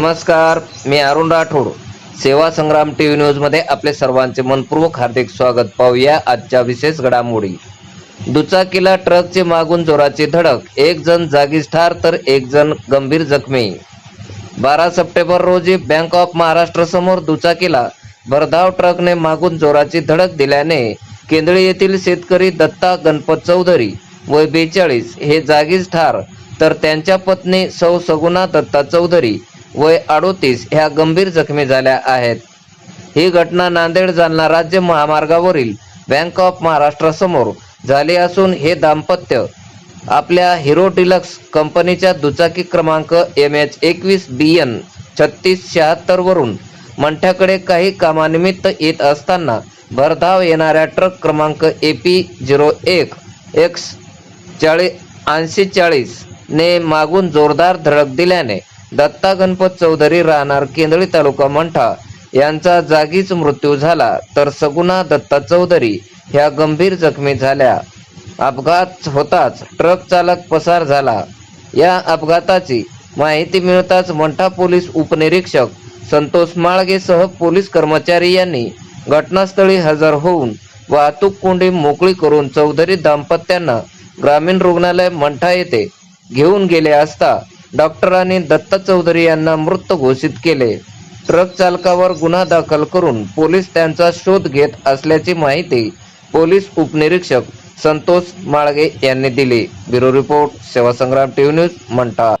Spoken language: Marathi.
नमस्कार मी अरुण राठोड. सेवा संग्राम टी व्ही न्यूजमध्ये आपले सर्वांचे मनपूर्वक हार्दिक स्वागत. पाहूया आजच्या विशेष घडामोडी. दुचाकीला ट्रकचे मागून जोराची धडक. एक जण जागीच ठार तर एक जण गंभीर जखमी. बारा सप्टेंबर रोजी बँक ऑफ महाराष्ट्र समोर दुचाकीला भरधाव ट्रकने मागून जोराची धडक दिल्याने केंद्रे येथील शेतकरी दत्ता गणपत चौधरी वय बेचाळीस हे जागीच ठार तर त्यांच्या पत्नी सौ सगुणा दत्ता चौधरी वय अडोतीस ह्या गंभीर जखमी झाल्या आहेत. ही घटना नांदेड जालना राज्य महामार्गावरील बँक ऑफ महाराष्ट्रासमोर झाली असून हे दाम्पत्य आपल्या हिरो डिलक्स कंपनीच्या दुचाकी क्रमांक एम एच एकवीस बी एन छत्तीस शहात्तर वरून मंठ्याकडे काही कामानिमित्त येत असताना भरधाव येणाऱ्या ट्रक क्रमांक ए पी झिरो एक एक्स चाळी ऐंशी चाळीस ने मागून जोरदार धडक दिल्याने दत्ता गणपत चौधरी राहणार केंदळी तालुका मंठा. यांचा जागीच मृत्यू झाला तर सगुणा दत्ता चौधरी ह्या गंभीर जखमी झाल्या. अपघात होताच ट्रक चालक पसार झाला. या अपघाताची माहिती मिळताच मंठा पोलीस उपनिरीक्षक संतोष माळगेसह पोलीस कर्मचारी यांनी घटनास्थळी हजर होऊन वाहतूक कोंडी मोकळी करून चौधरी दाम्पत्यांना ग्रामीण रुग्णालय मंठा येथे घेऊन गेले असता डॉक्टरांनी दत्त चौधरी यांना मृत घोषित केले. ट्रक चालकावर गुन्हा दाखल करून पोलीस त्यांचा शोध घेत असल्याची माहिती पोलीस उपनिरीक्षक संतोष माळगे यांनी दिली. ब्युरो रिपोर्ट सेवा संग्राम टीव्ही न्यूज म्हणतात